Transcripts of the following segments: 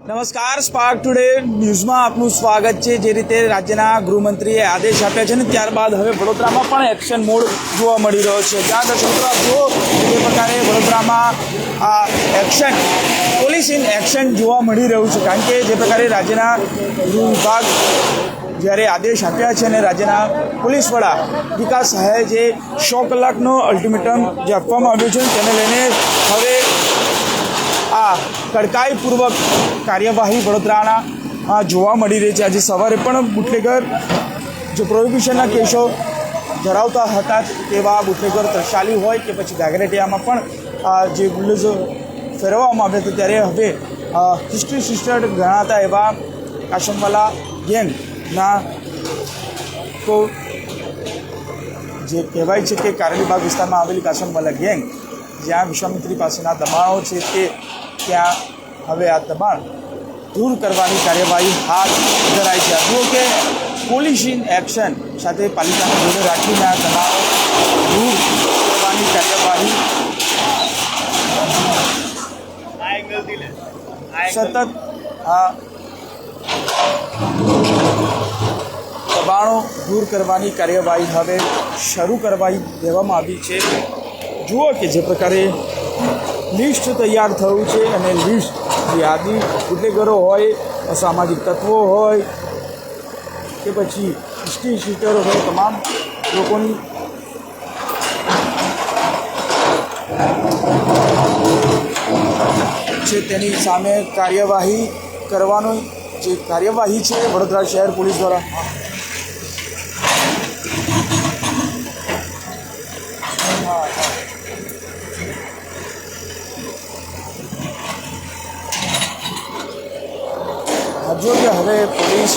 નમસ્કાર spark today ન્યૂઝમાં આપનું સ્વાગત છે. જે રીતે રાજ્યના ગૃહમંત્રીએ આદેશ આપ્યા છે ને ત્યારબાદ હવે વડોદરામાં પણ એક્શન મોડ જોવા મળી રહ્યો છે. જ્યાં દર્શક જો જે પ્રકારે વડોદરામાં આ એક્શન પોલીસ ઇન એક્શન જોવા મળી રહ્યું છે. કારણ કે જે પ્રકારે રાજ્યના ગૃહ વિભાગ જ્યારે આદેશ આપ્યા છે અને રાજ્યના પોલીસ વડા વિકાસ સહાયે જે સો કલાકનો અલ્ટિમેટમ જે આપવામાં આવ્યું છે તેને લઈને કડકાઈપૂર્વક કાર્યવાહી વડોદરાના જોવા મળી રહી છે. આજે સવારે પણ બુટલેગર જે પ્રોહિબિશનના કેસો ધરાવતા હતા તેવા બુટલેગર ત્રશાલી હોય કે પછી ગાગરેટિયામાં પણ જે બુલડોઝર ફેરવવામાં આવ્યા હતા ત્યારે હવે હિસ્ટ્રી સિસ્ટર ગણાતા એવા કાશમવાલા ગેંગના તો જે કહેવાય છે કે કારણીબાગ વિસ્તારમાં આવેલી કાશમવાલા ગેંગ, જ્યાં વિશ્વામિત્રી પાસેના દબાણો છે તે ત્યાં હવે આ દબાણ દૂર કરવાની કાર્યવાહી હાથ ધરાઈ છે. જુઓ કે પોલીસ ઇન એક્શન સાથે પાલિકાને જોડે રાખીને આ તણાવ દૂર કરવાની કાર્યવાહી સતત આ દબાણો દૂર કરવાની કાર્યવાહી હવે શરૂ કરવાઈ દેવામાં આવી છે. જુઓ કે જે પ્રકારે લિસ્ટ તૈયાર થયું છે અને લિસ્ટ યાદી બુટલેગરો હોય, અસામાજિક તત્વો હોય કે પછી હિસ્ટ્રી શીટરો હોય, તમામ લોકોની છે તેની સામે કાર્યવાહી કરવાનો જે કાર્યવાહી છે વડોદરા શહેર પોલીસ દ્વારા જો કે હવે પોલીસ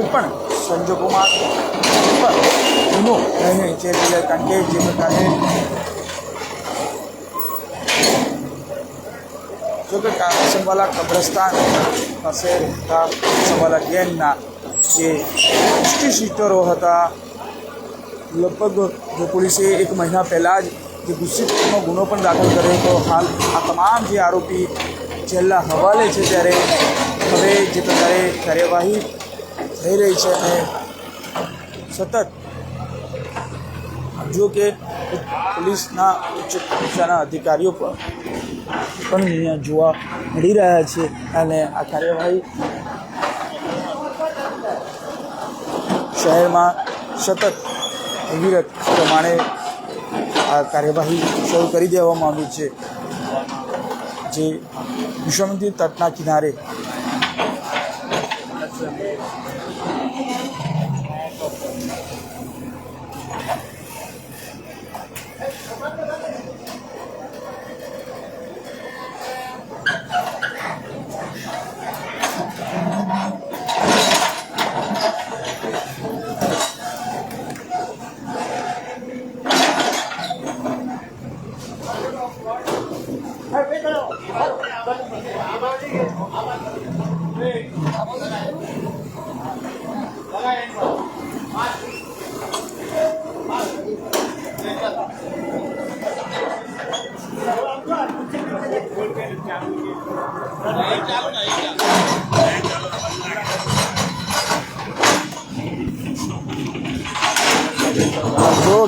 કોઈ પણ સંજોગોમાં કોઈ પણ ગુનો નહીં છે એટલે કારણ કે જે પ્રકારે જો કે કાસમવાલા કબ્રસ્તાન પાસે કાસમવાલા ગેંગના જે હિસ્ટ્રી શીટરો હતા, લગભગ જો પોલીસે એક મહિના પહેલાં જ જે ગુસ્સીનો ગુનો પણ દાખલ કર્યો હતો, હાલ આ તમામ જે આરોપી જેલના હવાલે છે ત્યારે હવે જે પ્રકારે કાર્યવાહી થઈ રહી છે અને સતત જો કે પોલીસના ઉચ્ચ કક્ષાના અધિકારીઓ પણ પણ અહીંયા જોવા મળી રહ્યા છે અને આ કાર્યવાહી શહેરમાં સતત અવિરત પ્રમાણે આ કાર્યવાહી શરૂ કરી દેવામાં આવી છે. જે વિશ્વામિત્રી તટના કિનારે જો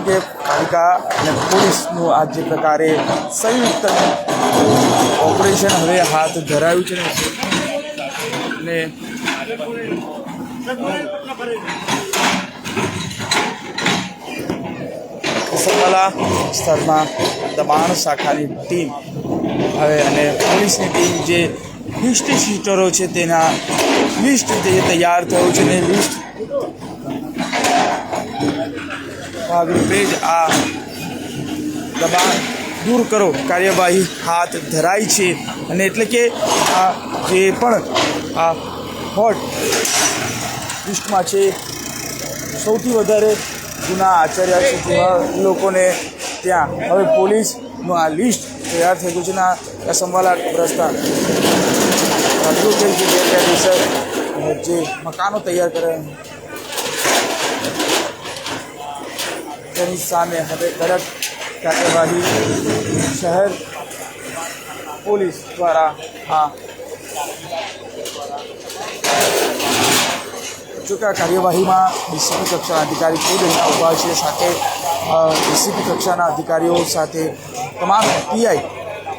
કે પાલિકા અને પોલીસનું આ જે પ્રકારે સંયુક્ત ઓપરેશન હવે હાથ ધરાયું છે ને સફલા સ્તરમાં દબાણ શાખાની ટીમ હવે અને પોલીસની ટીમ જે લિસ્ટ શીટરો છે તેના લિસ્ટ જે તૈયાર થયું છે ને લિસ્ટ ભાગરૂપે જ આ દબાણ દૂર કરો. કાર્યવાહી હાથ ધરાઈ છે અને એટલે કે આ જે પણ આ હોટ લિસ્ટમાં છે, સૌથી વધારે ગુના આચર્યા છે લોકોને ત્યાં. હવે પોલીસનું આ લિસ્ટ તૈયાર થઈ ગયું છે ને આ સંભાલા રસ્તા. રાજ્યો કે જે ગેરકાયદેસર જે મકાનો તૈયાર કરે. તેની સામે હવે કડક કાર્યવાહી શહેર પોલીસ દ્વારા આ જોકે આ કાર્યવાહીમાં ડીસીપી કક્ષાના અધિકારી ખુદ અહીંયા ઊભા છે સાથે ડીસીપી કક્ષાના અધિકારીઓ સાથે તમામ પીઆઈ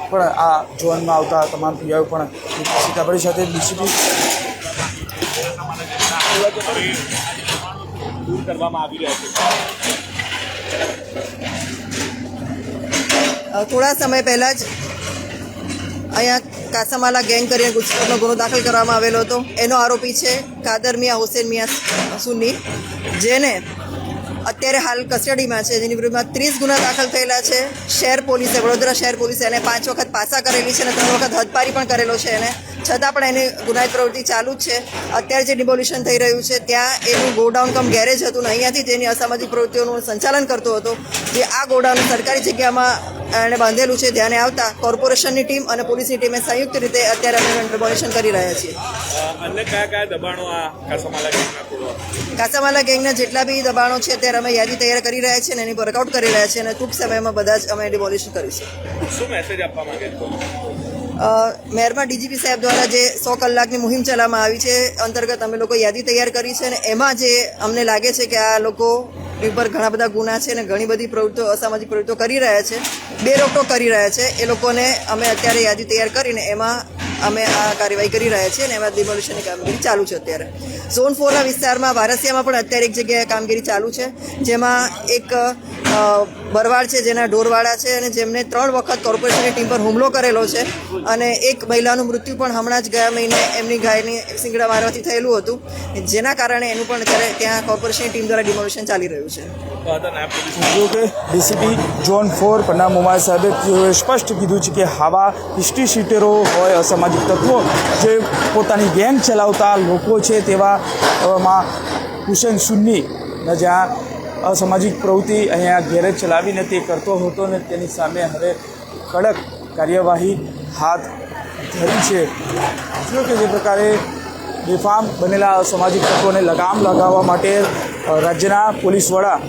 પણ આ ઝોનમાં આવતા તમામ પીઆઈઓ પણ સીતાભાઈ સાથે ડીસીપી દૂર થોડા સમય પહેલાં જ અહીંયા કાસામાલા ગેંગ કરીને ગુજકોટનો ગુનો દાખલ કરવામાં આવેલો હતો. એનો આરોપી છે કાદર મિયા હુસેન મિયા સુન્ની જેને અત્યારે હાલ કસ્ટડીમાં છે, જેની વિરુદ્ધમાં ત્રીસ ગુના દાખલ થયેલા છે. શહેર પોલીસે, વડોદરા શહેર પોલીસે એને પાંચ વખત પાસા કરેલી છે અને ત્રણ વખત હદપારી પણ કરેલો છે એને. છતાં પણ એની ગુનાહિત પ્રવૃત્તિ ચાલુ જ છે. અત્યારે જે ડિમોલિશન થઈ રહ્યું છે ત્યાં એનું ગોડાઉન કમ ગેરેજ હતું ને અહીંયાથી તેની અસામાજિક પ્રવૃત્તિઓનું સંચાલન કરતો હતો. જે આ ગોડાઉન સરકારી જગ્યામાં એણે બાંધેલું છે ધ્યાને આવતા કોર્પોરેશનની ટીમ અને પોલીસની ટીમે સંયુક્ત રીતે અત્યારે અમે ડિમોલિશન કરી રહ્યા છીએ. અન્ય કયા કયા દબાણો આ કાસામાલા ગેંગના કાસામાલા ગેંગના જેટલા બી દબાણો છે અત્યારે અમે યાદી તૈયાર કરી રહ્યા છીએ અને એની વર્કઆઉટ કરી રહ્યા છીએ અને ટૂંક સમયમાં બધા જ અમે ડિમોલિશન કરીશું. શું મેસેજ આપવા માંગે મહેરમાં ડીજીપી સાહેબ દ્વારા જે સો કલાકની મુહિમ ચલાવવામાં આવી છે, અંતર્ગત અમે લોકો યાદી તૈયાર કરી છે અને એમાં જે અમને લાગે છે કે આ લોકો ઉપર ઘણા બધા ગુના છે અને ઘણી બધી પ્રવૃત્તિઓ, અસામાજિક પ્રવૃત્તિઓ કરી રહ્યા છે બે રોકટોક કરી રહ્યા છે, એ લોકોને અમે અત્યારે યાદી તૈયાર કરીને એમાં અમે આ કાર્યવાહી કરી રહ્યા છીએ અને એમાં ડિમોલિશનની કામગીરી ચાલુ છે અત્યારે. ઝોન ફોરના વિસ્તારમાં વારસિયામાં પણ અત્યારે એક જગ્યાએ કામગીરી ચાલુ છે, જેમાં એક બરવાડ છે, જેના ઢોરવાળા છે અને જેમને ત્રણ વખત કોર્પોરેશનની ટીમ પર હુમલો કરેલો છે અને એક મહિલાનું મૃત્યુ પણ હમણાં જ ગયા મહિને એમની ગાયની સિંગડા મારવાથી થયેલું હતું. જેના કારણે એનું પણ અત્યારે ત્યાં કોર્પોરેશનની ટીમ દ્વારા ડિમોલિશન ચાલી રહ્યું છે. DCP zone four Panna Mumar સાહેબે સ્પષ્ટ કીધું છે કે આવા હિસ્ટ્રી શીટરો હોય અસામાજિક તત્વો જે પોતાની ગેંગ ચલાવતા લોકો છે તેવા માં હુસેન સુન્ની. જ્યાં અસામાજિક પ્રવૃત્તિ અહીંયા ગેરેજ ચલાવીને તે કરતો હતો ને તેની સામે હવે કડક કાર્યવાહી હાથ ધરી છે. જો કે જે પ્રકારે બેફામ બનેલા અસામાજિક તત્વોને લગામ લગાવવા માટે રાજ્યના પોલીસ વડા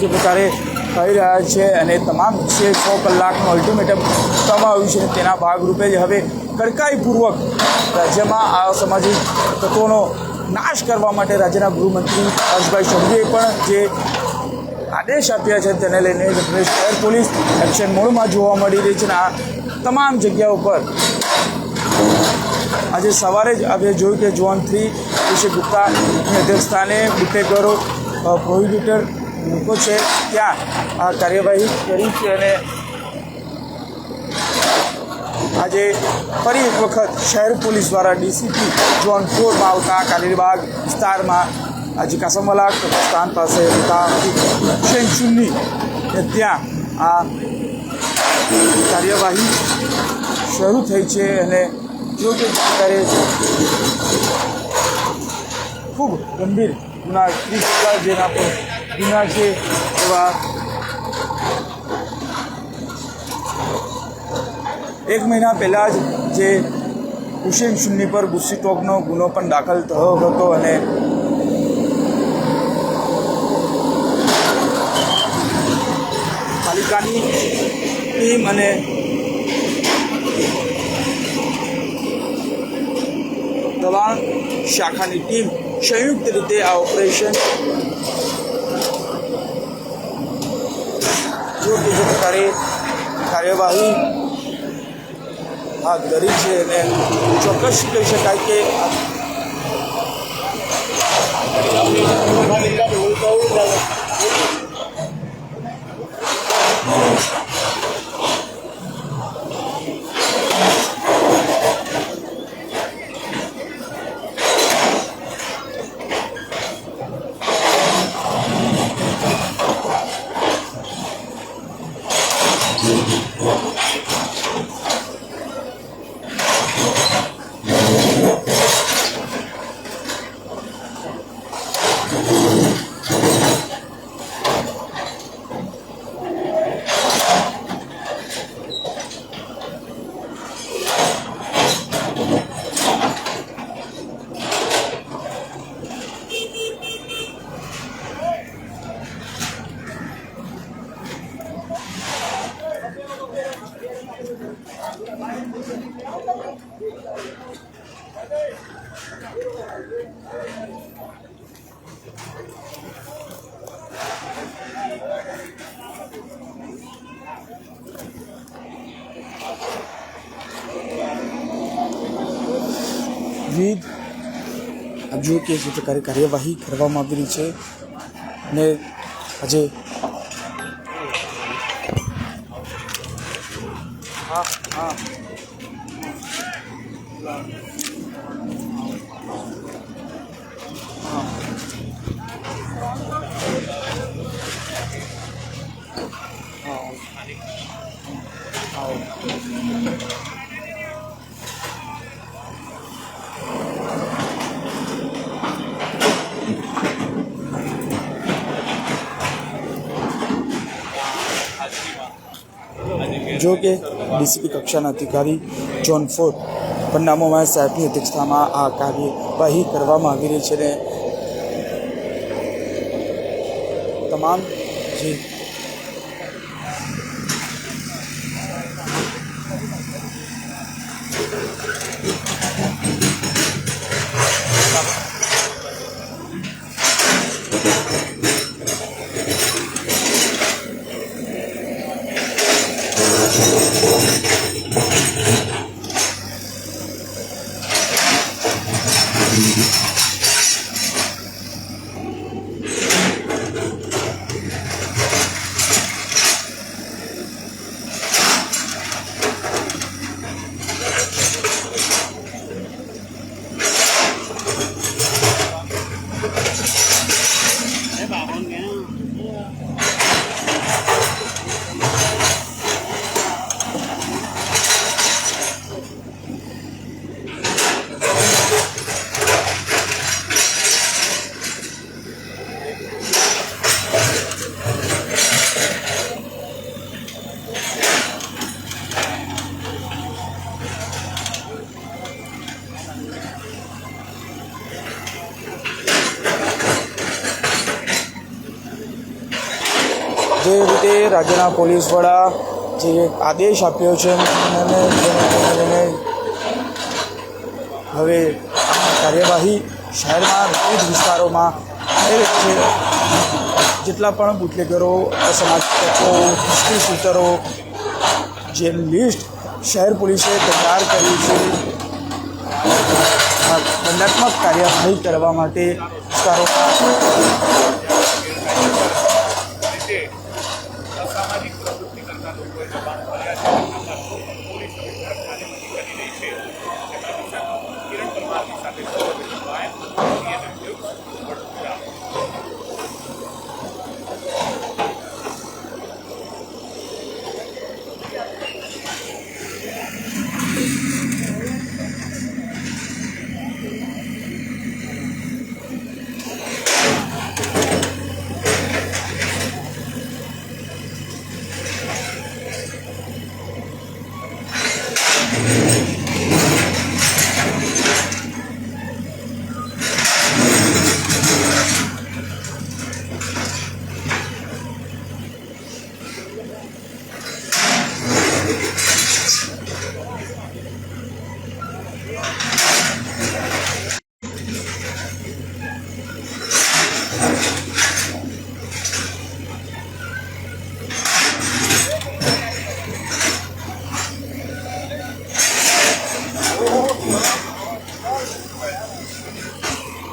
જે પ્રકારે કહી રહ્યા છે અને તમામ છે સો કલાકનું અલ્ટિમેટમ આપવામાં આવ્યું છે તેના ભાગરૂપે જ હવે કડકાઈપૂર્વક રાજ્યમાં આ સામાજિક તત્વોનો નાશ કરવા માટે રાજ્યના ગૃહમંત્રી હર્ષભાઈ સંઘવીએ પણ જે આદેશ આપ્યા છે તેને લઈને શહેર પોલીસ એક્શન મોડમાં જોવા મળી રહી છે અને આ તમામ જગ્યાઓ પર આજે સવારે જ આપણે જોયું કે જોન થ્રી ઋષિ ગુપ્તાની અધ્યક્ષસ્થાને બુટેકરો પ્રોહિબિટર મૂકો છે ત્યાં આ કાર્યવાહી કરી છે અને આજે ફરી એક વખત શહેર પોલીસ દ્વારા ડીસીપી ઝોન ફોરમાં આવતા કાલીબાગ વિસ્તારમાં આજે કાસમવાલા સ્થાન પાસે રહેતા હુસેન ચુન્ની ત્યાં આ કાર્યવાહી શરૂ થઈ છે અને જો કે ત્યારે ખૂબ ગંભીર ગુના ત્રીસ જેના પર ગુના છે એવા એક મહિના પહેલાં જ જે હુસેન સુન્ની પર ગુસ્સી ટોકનો ગુનો પણ દાખલ થયો હતો અને પાલિકાની ટીમ અને દબાણ શાખાની ટીમ સંયુક્ત રીતે આ ઓપરેશન કે પ્રકારે કાર્યવાહી હાથ ધરી છે એને ચોક્કસ કહી શકાય કે જુઓ કે પ્રકારે કાર્યવાહી કરવામાં આવી રહી છે ને આજે હા જો કે ડીસીપી કક્ષાના અધિકારી જોન ફોર્ડ પન્નામોમાં સાહેબની અધ્યક્ષતામાં આ કાર્યવાહી કરવામાં આવી રહી છે ને તમામ જે રીતે રાજ્યના પોલીસ વડા જે આદેશ આપ્યો છે અને હવે કાર્યવાહી શહેરમાં વિવિધ વિસ્તારોમાં થઈ રહી છે. જેટલા પણ બુટલેગરો, અસામાજિક હિસ્ટ્રી શૂટરો જે લિસ્ટ શહેર પોલીસે તૈયાર કરી છે દંડાત્મક કાર્યવાહી કરવા માટે વિસ્તારોમાં રીતે અસામાજિક પ્રવૃત્તિ કરતા લોકોએ દબાણ કર્યા છે એના પર પોલીસ હવે કડક કાર્યવાહી કરી રહી છે તેમના દિશામાં કિરણ પરમારની સાથે સૌરભ જોડાય CNN ન્યૂઝ વડોદરા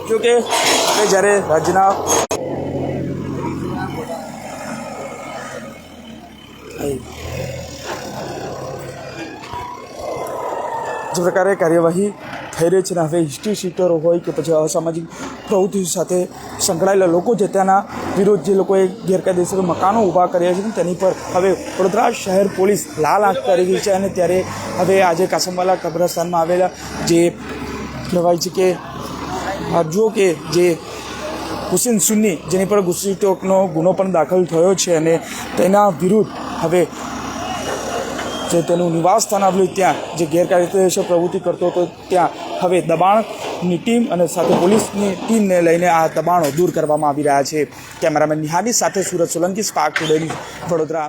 જો કે જ્યારે રાજ્યના જે પ્રકારે કાર્યવાહી થઈ રહી છે ને હવે હિસ્ટ્રી શીટરો હોય કે પછી અસામાજિક પ્રવૃત્તિ સાથે સંકળાયેલા લોકો જે ત્યાંના વિરુદ્ધ જે લોકોએ ગેરકાયદેસર મકાનો ઊભા કર્યા છે તેની પર હવે વડોદરા શહેર પોલીસ લાલ આંખ કરી રહી છે અને ત્યારે હવે આજે કાસમવાલા કબ્રસ્તાનમાં આવેલા જે કહેવાય છે કે જુઓ કે જે હુસેન સુન્ની, જેની પર ગુસ્સીટોકનો ગુનો પણ દાખલ થયો છે અને તેના વિરુદ્ધ હવે જે તેનું નિવાસ સ્થાન આવેલું ત્યાં, જે ગેરકાયદેસર પ્રવૃત્તિ કરતો હતો, ત્યાં હવે દબાણની ટીમ અને સાથે પોલીસની ટીમને લઈને આ દબાણો દૂર કરવામાં આવી રહ્યા છે. કેમેરામેન નિહાની સાથે સુરત સોલંકી સ્પાર્ક ટુડે વડોદરા.